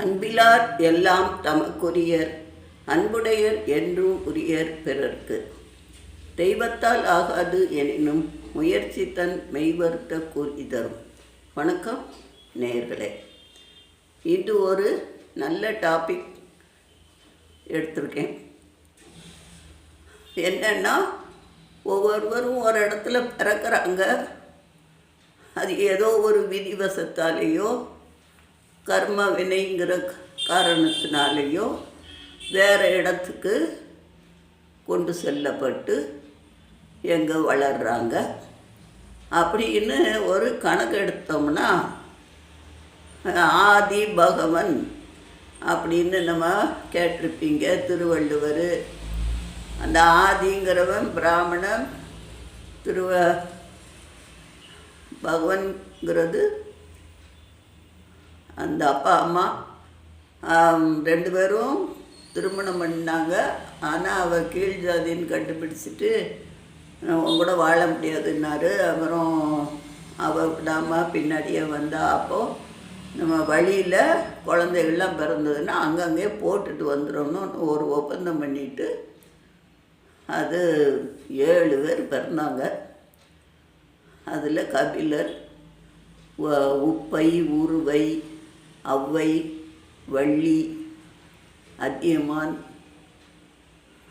அன்பிலார் எல்லாம் தமக்குரியர் அன்புடையர் என்றும் உரியர் பிறர்க்கு. தெய்வத்தால் ஆகாது எனினும் முயற்சி தன் மெய்வருத்த கூறி தரும் வணக்கம் நேர்களே. இது ஒரு நல்ல டாபிக் எடுத்திருக்கேன். என்னன்னா ஒவ்வொருவரும் ஒரு இடத்துல பிறக்கிறாங்க. அது ஏதோ ஒரு விதிவசத்தாலேயோ கர்ம வினைங்கிற காரணத்தினாலேயோ வேறு இடத்துக்கு கொண்டு செல்லப்பட்டு எங்கே வளர்கிறாங்க அப்படின்னு ஒரு கணக்கு எடுத்தோம்னா ஆதி பகவன் அப்படின்னு நம்ம கேட்டிருப்பீங்க திருவள்ளுவர். அந்த ஆதிங்கிறவன் பிராமணன் திருவ பகவன்கிறது அந்த அப்பா அம்மா ரெண்டு பேரும் திருமணம் பண்ணாங்க ஆனால் அவள் கீழ் ஜாதின்னு கண்டுபிடிச்சிட்டு உன் கூட வாழ முடியாதுன்னாரு. அப்புறம் அவள் விடாமல் பின்னாடியே வந்தா அப்போது நம்ம வழியில் குழந்தைகள்லாம் பிறந்ததுன்னா அங்கங்கே போட்டுட்டு வந்துடணும்னு ஒரு ஒப்பந்தம் பண்ணிட்டு அது ஏழு பேர் பிறந்தாங்க. அதில் கபிலர் உப்பை உருவை ஔவை வள்ளி அதியமான்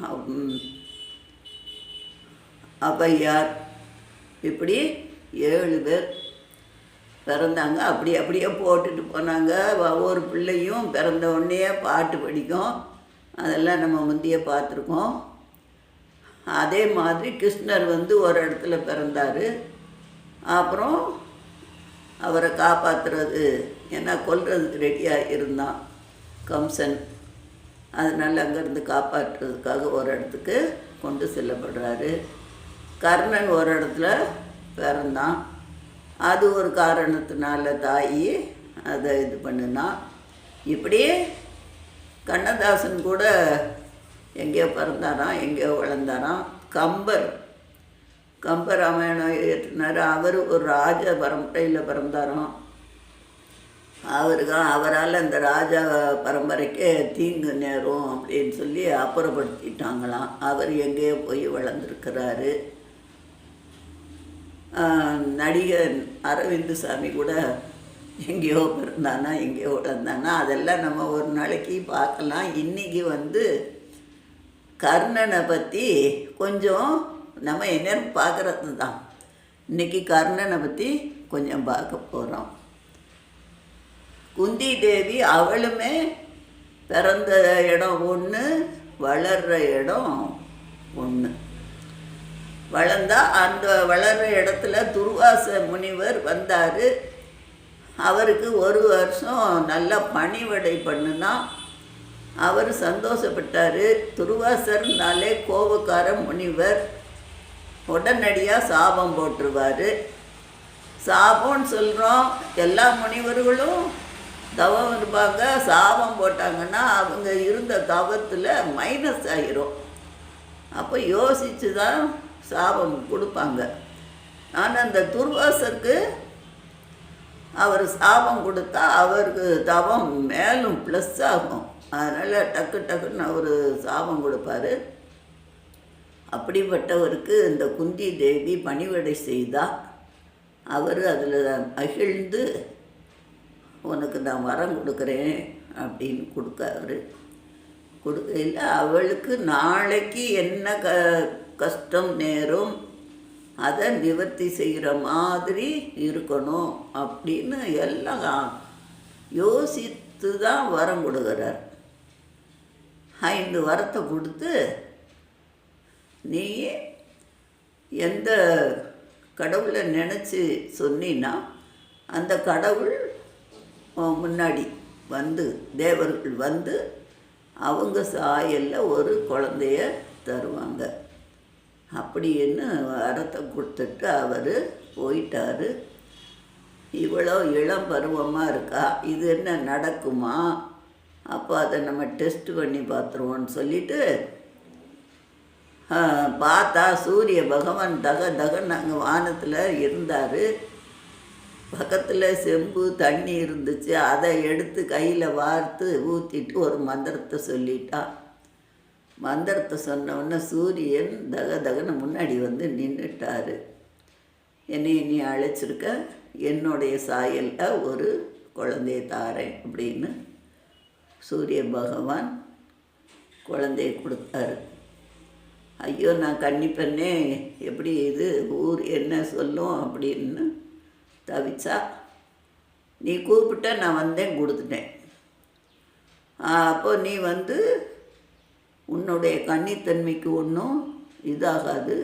அம், ஔவையார் இப்படி ஏழு பேர் பிறந்தாங்க. அப்படி அப்படியே போட்டுட்டு போனாங்க. ஒவ்வொரு பிள்ளையும் பிறந்த உடனே பாட்டு படிக்கும். அதெல்லாம் நம்ம முந்தைய பார்த்துருக்கோம். அதே மாதிரி கிருஷ்ணர் வந்து ஒரு இடத்துல பிறந்தார். அப்புறம் அவரை காப்பாற்றுறது ஏன்னா கொல்றதுக்கு ரெடியாக இருந்தான் கம்சன். அதனால் அங்கேருந்து காப்பாற்றுறதுக்காக ஒரு இடத்துக்கு கொண்டு செல்லப்படுறாரு. கர்ணன் ஒரு இடத்துல பிறந்தான். அது ஒரு காரணத்தினால தாயி அதை இது பண்ணுனான். இப்படியே கண்ணதாசன் கூட எங்கேயோ பிறந்தாராம் எங்கேயோ வளர்ந்தாராம். கம்பர் கம்பராமாயணம் ஏற்றினார் அவர் ஒரு ராஜ பரம்பரையில் பிறந்தாராம். அவருக்கும் அவரால் அந்த ராஜா பரம்பரைக்கு தீங்கு நேரும் அப்படின்னு சொல்லி அப்புறப்படுத்திட்டாங்களாம். அவர் எங்கேயோ போய் வளர்ந்துருக்கிறாரு. நடிகர் அரவிந்து சாமி கூட எங்கேயோ பிறந்தானா எங்கேயோ வளர்ந்தானா அதெல்லாம் நம்ம ஒரு நாளைக்கு பார்க்கலாம். இன்றைக்கி வந்து கர்ணனை பற்றி கொஞ்சம் நம்ம என்னன்னு பார்க்குறது தான். இன்றைக்கி கர்ணனை பற்றி கொஞ்சம் பார்க்க போகிறோம் குந்தி தேவி அவளுமே பிறந்த இடம் ஒன்று வளர்கிற இடம் ஒன்று வளர்ந்தா அந்த வளர்கிற இடத்துல துர்வாச முனிவர் வந்தார். அவருக்கு ஒரு வருஷம் நல்லா பணிவடை பண்ணுனா அவர் சந்தோஷப்பட்டார். துருவாசர்னாலே கோபக்கார முனிவர். உடனடியாக சாபம் போட்டுருவார் சாபம்னு சொல்கிறோம் எல்லா முனிவர்களும் தவம் இருப்பாங்க. சாபம் போட்டாங்கன்னா அவங்க இருந்த தவத்தில் மைனஸ் ஆகிரும் அப்போ யோசித்து தான் சாபம் கொடுப்பாங்க. ஆனால் அந்த துர்வாசருக்கு அவர் சாபம் கொடுத்தா அவருக்கு தவம் மேலும் ப்ளஸ் ஆகும். அதனால் டக்கு டக்குன்னு அவர் சாபம் கொடுப்பாரு. அப்படிப்பட்டவருக்கு இந்த குந்தி தேவி பணிவிடை செய்தா அவர் அதில் மகிழ்ந்து உனக்கு நான் வரம் கொடுக்குறேன் அப்படின்னு கொடுக்காரு. கொடுக்கையில் அவளுக்கு நாளைக்கு என்ன க கஷ்டம் நேரும் அதை நிவர்த்தி செய்கிற மாதிரி இருக்கணும் அப்படின்னு எல்லாம் யோசித்து தான் வரம் கொடுக்குறார். ஐந்து வரத்தை கொடுத்து நீயே எந்த கடவுளை நினச்சி சொன்னின்னா அந்த கடவுள் முன்னாடி வந்து தேவர்கள் வந்து அவங்க சாயலில் ஒரு குழந்தைய தருவாங்க. அப்படின்னு வரத்தை கொடுத்துட்டு அவர் போயிட்டாரு. இவ்வளோ இளம் பருவமாக இருக்கா? இது என்ன நடக்குமா? அப்போ அதை நம்ம டெஸ்ட் பண்ணி பார்த்துருவோன்னு சொல்லிட்டு பார்த்தா சூரிய பகவான் தக தகன்னு அங்கே வானத்தில் இருந்தார். பக்கத்தில் செம்பு தண்ணி இருந்துச்சு. அதை எடுத்து கையில் வார்த்து ஊற்றிட்டு ஒரு மந்திரத்தை சொல்லிட்டா. மந்திரத்தை சொன்னவுடனே சூரியன் தக தகன முன்னாடி வந்து நின்றுட்டாரு என்னை நீ அழைச்சிருக்க என்னுடைய சாயலில் ஒரு குழந்தைய தாரேன் அப்படின்னு சூரிய பகவான் குழந்தைய கொடுத்தாரு. ஐயோ நான் கன்னி பெண்ணே எப்படி இது ஊர் என்ன சொல்லும் அப்படின்னு தவிச்சா நீ கூப்பிட்ட நான் வந்தேன் கொடுத்துட்டேன். அப்போ நீ வந்து உன்னுடைய கன்னித்தன்மைக்கு ஒன்றும் இதாகாது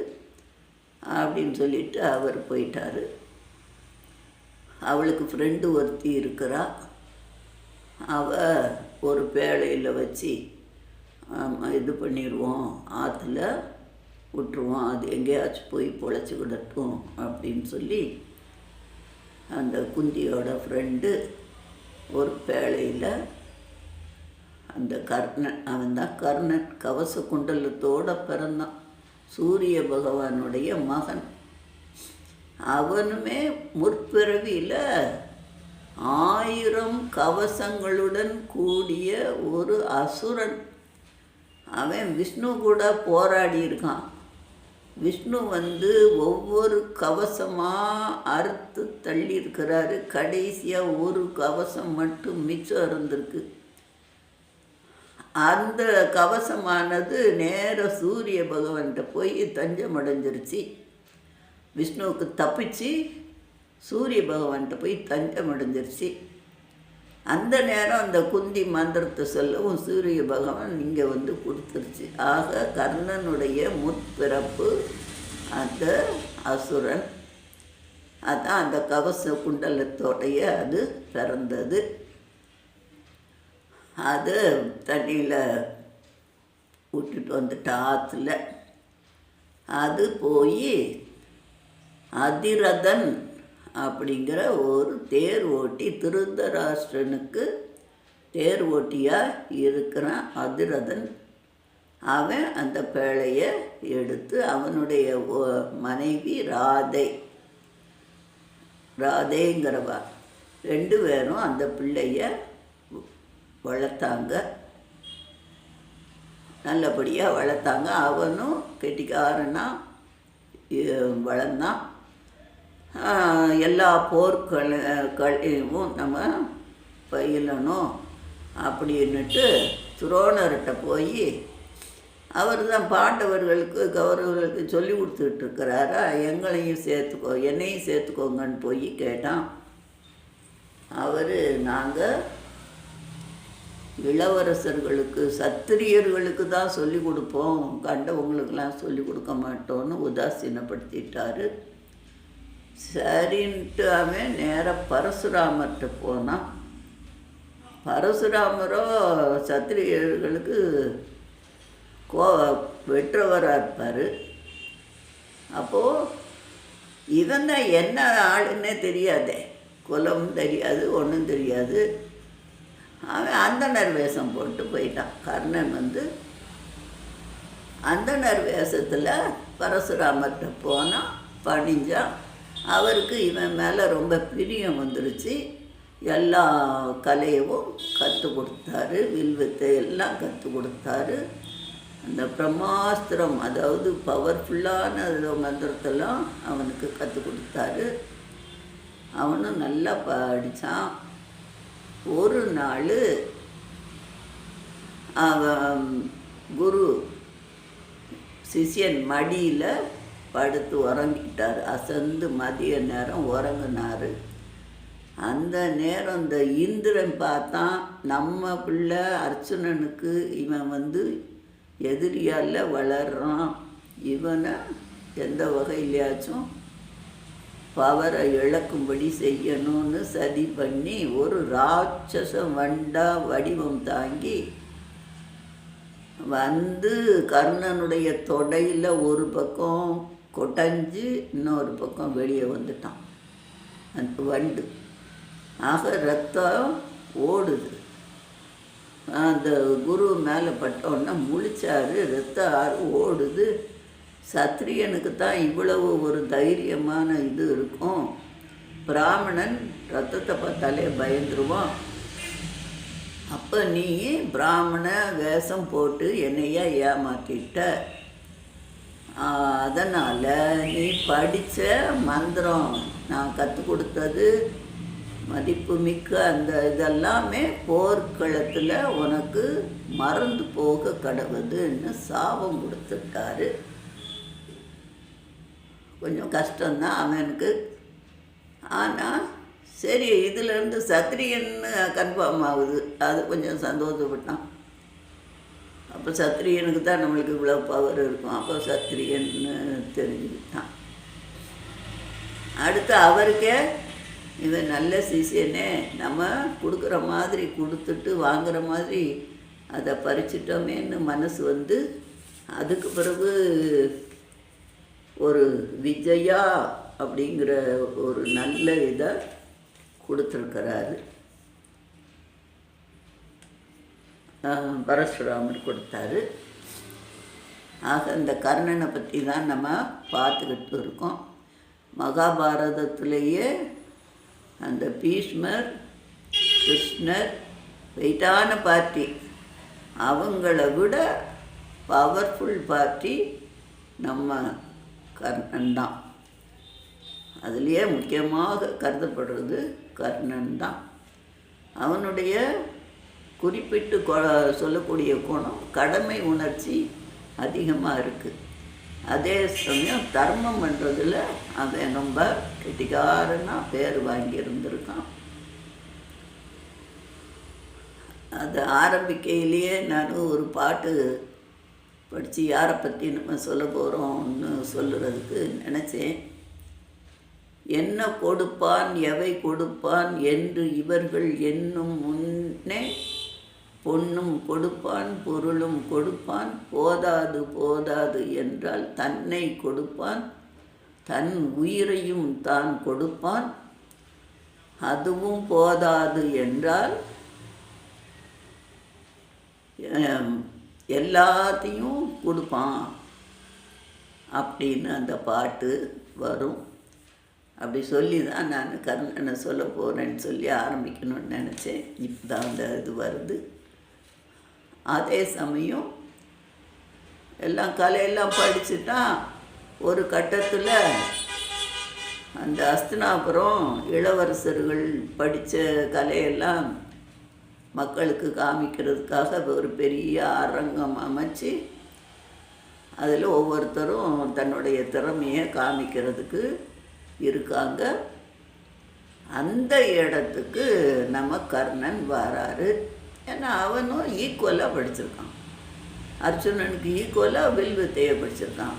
அப்படின்னு சொல்லிட்டு அவர் போயிட்டாரு. அவளுக்கு ஃப்ரெண்டு ஒருத்தி இருக்கிறா. அவ ஒரு பேழையில் வச்சு இது பண்ணிடுவோம் ஆற்றுல விட்டுருவோம். அது எங்கேயாச்சும் போய் பொழைச்சிக்கிடட்டும் அப்படின்னு சொல்லி அந்த குந்தியோட ஃப்ரெண்டு ஒரு பேழையில் அந்த கர்ணன் அவன் தான் கர்ணன் கவச குண்டலத்தோட பிறந்தான். சூரிய பகவானுடைய மகன். அவனுமே முற்பிறவியில் ஆயிரம் கவசங்களுடன் கூடிய ஒரு அசுரன். அவன் விஷ்ணு கூட போராடி இருக்கான். விஷ்ணு வந்து ஒவ்வொரு கவசமாக அறுத்து தள்ளி இருக்கிறாரு. கடைசியாக ஒரு கவசம் மட்டும் மிச்சம் இருந்திருக்கு அந்த கவசமானது நேர சூரிய பகவான்கிட்ட போய் தஞ்சம் அடைஞ்சிருச்சு. விஷ்ணுவுக்கு தப்பிச்சு சூரிய பகவான்கிட்ட போய் தஞ்சம் அடைஞ்சிருச்சு. அந்த நேரம் அந்த குந்தி மந்திரத்தை சொல்லவும் சூரிய பகவான் இங்கே வந்து கொடுத்துருச்சு. ஆக கர்ணனுடைய முற்பிறப்பு அந்த அசுரன் அதான் அந்த கவச குண்டலத்தோடைய அது பிறந்தது. அது தண்ணியில் விட்டுட்டு வந்துட்டு ஆற்றுல அது போய் அதிரதன் அப்படிங்கிற ஒரு தேர் ஓட்டி திருந்தராஷ்டிரனுக்கு தேர் ஓட்டியாக இருக்கிறான் அதிரதன். அவன் அந்த பேழையை எடுத்து அவனுடைய மனைவி ராதை. ராதேங்கிறவா. ரெண்டு பேரும் அந்த பிள்ளைய வளர்த்தாங்க. நல்லபடியாக வளர்த்தாங்க. அவனும் கெட்டிக்காரனாக வளர்ந்தான். எல்லா போர்களையும் நம்ம பயிலணும் அப்படின்னுட்டு துரோணர்கிட்ட போய் அவர் தான் பாண்டவர்களுக்கு கௌரவர்களுக்கு சொல்லி கொடுத்துட்டு இருக்கிறாரா எங்களையும் சேர்த்துக்கோ என்னையும் சேர்த்துக்கோங்கன்னு போய் கேட்டான். அவர் நாங்கள் இளவரசர்களுக்கு சத்திரியர்களுக்கு தான் சொல்லி கொடுப்போம். கண்டவங்களுக்கெல்லாம் சொல்லி கொடுக்க மாட்டோன்னு உதாசீனப்படுத்திட்டாரு. சரின்ட்டு அவன் நேராக பரசுராமர்கிட்ட போனான். பரசுராமரோ சத்திரியர்களுக்கு கோ வெற்றவராக இருப்பார் அப்போது இவன் தான் என்ன ஆளுன்னே தெரியாதே. குலம் தெரியாது ஒன்றும் தெரியாது. அவன் அந்தனர் வேஷம் போட்டு போயிட்டான். கர்ணன் வந்து அந்தனர் வேஷத்தில் பரசுராமர்கிட்ட போனான் பணிஞ்சான். அவருக்கு இவன் மேலே ரொம்ப பிரியம் வந்துருச்சு. எல்லா கலையவும் கற்றுக் கொடுத்தாரு. வில்வித்தை எல்லாம் கற்றுக் கொடுத்தாரு. அந்த பிரம்மாஸ்திரம் அதாவது பவர்ஃபுல்லான மந்திரத்தெல்லாம் அவனுக்கு கற்றுக் கொடுத்தாரு. அவனும் நல்லா படித்தான் ஒரு நாள் அவன் குரு சிஷியன் மடியில் படுத்து உறங்கிட்டார். அசந்து மதிய நேரம் உறங்கினார். அந்த நேரம் இந்த இந்திரன் பார்த்தா நம்ம பிள்ளை அர்ச்சுனனுக்கு இவன் வந்து எதிரியால் வளர்றான். இவனை எந்த வகையிலையாச்சும் பவரை இழக்கும்படி செய்யணும்னு சதி பண்ணி ஒரு ராட்சச வண்டா வடிவம் தாங்கி வந்து கர்ணனுடைய தொடையில் ஒரு பக்கம் கொட்டஞ்சு இன்னொரு பக்கம் வெளியே வந்துட்டான். அந்த வண்டு. ஆக ரத்தம் ஓடுது. அந்த குரு மேலே பட்டோன்னா முழிச்சாரு ரத்தம் ஆறு ஓடுது. சத்திரியனுக்கு தான் இவ்வளவு ஒரு தைரியமான இது இருக்கும். பிராமணன் ரத்தத்தை பார்த்தாலே பயந்துருவான். அப்போ நீ பிராமண வேஷம் போட்டு என்னையா ஏமாத்திட்ட? அதனால் நீ படித்த மந்திரம் நான் கற்றுக் கொடுத்தது மதிப்புமிக்க அந்த இதெல்லாமே போர்க்களத்தில் உனக்கு மறந்து போக கடவுதுன்னு சாபம் கொடுத்துட்டாரு. கொஞ்சம் கஷ்டம்தான் அவனுக்கு. ஆனால் சரி இதிலேருந்து சத்திரியன்னு கன்ஃபார்ம் ஆகுது. அது கொஞ்சம் சந்தோஷப்பட்டான். அப்போ சத்திரியனுக்கு தான் நம்மளுக்கு இவ்வளோ பவர் இருக்கும். அப்போ சத்திரியன்னு தெரிஞ்சுக்கிட்டான் அடுத்து அவருக்கே இவன் நல்ல சிசியனே நம்ம கொடுக்குற மாதிரி கொடுத்துட்டு வாங்குற மாதிரி அதை பறிச்சிட்டோமேன்னு மனசு வந்து அதுக்கு பிறகு ஒரு விஜயா அப்படிங்கிற ஒரு நல்ல இதை கொடுத்துருக்கிறாரு. பரசுராமர் கொடுத்தாரு. ஆக இந்த கர்ணனை பற்றி தான் நம்ம பார்த்துக்கிட்டு இருக்கோம். மகாபாரதத்திலேயே அந்த பீஷ்மர் கிருஷ்ணர் வெயிட்டான பார்ட்டி. அவங்கள விட பவர்ஃபுல் பார்ட்டி நம்ம கர்ணன் தான். அதுலேயே முக்கியமாக கருதப்படுறது கர்ணன் தான். அவனுடைய குறிப்பிட்டு கொ- சொல்லக்கூடிய குணம் கடமை உணர்ச்சி அதிகமாக இருக்குது அதே சமயம் தர்மம் பண்ணுறதுல அவன் ரொம்ப கெட்டிக்காரனாக பேர் வாங்கி இருந்திருக்கான் அது ஆரம்பிக்கையிலேயே நான் ஒரு பாட்டு படித்து யாரை பற்றி நம்ம சொல்ல போகிறோம்னு சொல்லுறதுக்கு நினச்சேன். என்ன கொடுப்பான் எவை கொடுப்பான் என்று இவர்கள் என்னும் முன்னே பொன்னும் கொடுப்பான் பொருளும் கொடுப்பான் போதாது போதாது என்றால் தன்னை கொடுப்பான் தன் உயிரையும் தான் கொடுப்பான். அதுவும் போதாது என்றால் எல்லாத்தையும் கொடுப்பான் அப்படின்னு அந்த பாட்டு வரும். அப்படி சொல்லி தான் நான் கர்ணனை சொல்ல போகிறேன்னு சொல்லி ஆரம்பிக்கணும்னு நினச்சேன். இப்போ தான் அந்த இது வருது. அதே சமயம் எல்லாம் கலையெல்லாம் படிச்சுட்டா ஒரு கட்டத்தில் அந்த அஸ்தினாபுரம் இளவரசர்கள் படித்த கலையெல்லாம் மக்களுக்கு காமிக்கிறதுக்காக ஒரு பெரிய அரங்கம் அமைச்சு அதில் ஒவ்வொருத்தரும் தன்னுடைய திறமையை காமிக்கிறதுக்கு இருக்காங்க. அந்த இடத்துக்கு நம்ம கர்ணன் வராரு. ஏன்னா அவனும் ஈக்குவலாக படிச்சிருக்கான். அர்ஜுனனுக்கு ஈக்குவலாக வில் வித்தையை படிச்சிருக்கான்.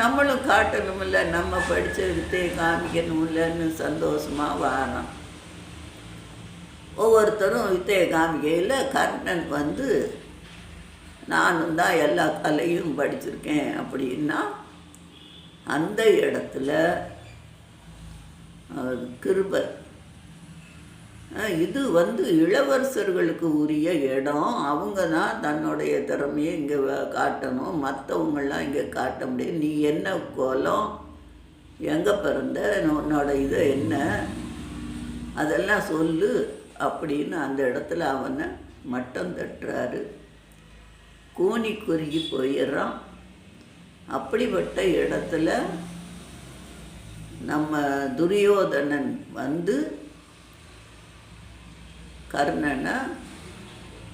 நம்மளும் காட்டணுமில்ல நம்ம படித்த வித்தையை காமிக்கணுமில்லன்னு சந்தோஷமாக வாரோம் ஒவ்வொருத்தரும் வித்தையை காமிக்கையில் கர்ணன் வந்து நானும் தான் எல்லா கலையும் படிச்சிருக்கேன் அப்படின்னா அந்த இடத்துல கிருபர் இது வந்து இளவரசர்களுக்கு உரிய இடம். அவங்க தான் தன்னுடைய திறமையை இங்கே காட்டணும். மற்றவங்களாம் இங்கே காட்ட முடியும் நீ என்ன கோலம்? எங்கே பிறந்த? உன்னோட இது என்ன? அதெல்லாம் சொல்லு அப்படின்னு அந்த இடத்துல அவனை மட்டம் தட்டுறாரு. கூனி குறுகி போயிடுறான். அப்படிப்பட்ட இடத்துல நம்ம துரியோதனன் வந்து கர்ணனை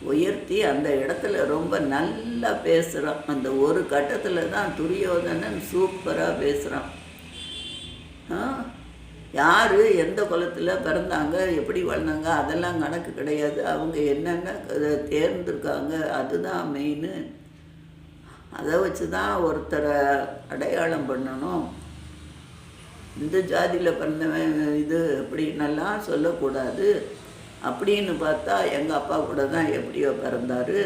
உயர்த்தி அந்த இடத்துல ரொம்ப நல்லா பேசுகிறான் அந்த ஒரு கட்டத்தில் தான் துரியோதனன் சூப்பராக பேசுகிறான் யார் எந்த குலத்தில் பிறந்தாங்க எப்படி வளர்ந்தாங்க அதெல்லாம் கணக்கு கிடையாது. அவங்க என்னென்ன க- தேர்ந்திருக்காங்க அதுதான் மெயின் அதை வச்சு தான் ஒருத்தரை அடையாளம் பண்ணணும். இந்த ஜாதியில் பிறந்தவன் இது அப்படின்னெல்லாம் சொல்லக்கூடாது. அப்படின்னு பார்த்தா எங்கள் அப்பா கூட தான் எப்படியோ பிறந்தாரு.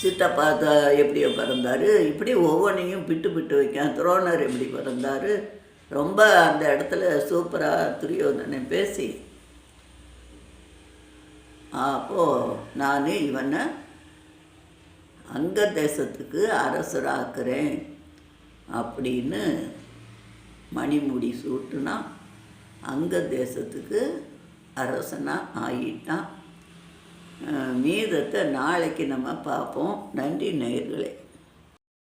சித்தப்பா த- எப்படியோ பிறந்தாரு. இப்படி ஒவ்வொன்றையும் பிட்டு பிட்டு வைக்கான் துரோணர் எப்படி பிறந்தாரு. ரொம்ப அந்த இடத்துல சூப்பராக துரியோதனை பேசி அப்போது நான் இவனை அங்க தேசத்துக்கு அரசராக்குறேன் அப்படின்னு மணிமுடி சூட்டுனா அங்க தேசத்துக்கு அரசனாக ஆகிட்டான் மீதத்தை நாளைக்கு நம்ம பார்ப்போம். நன்றி நேர்களே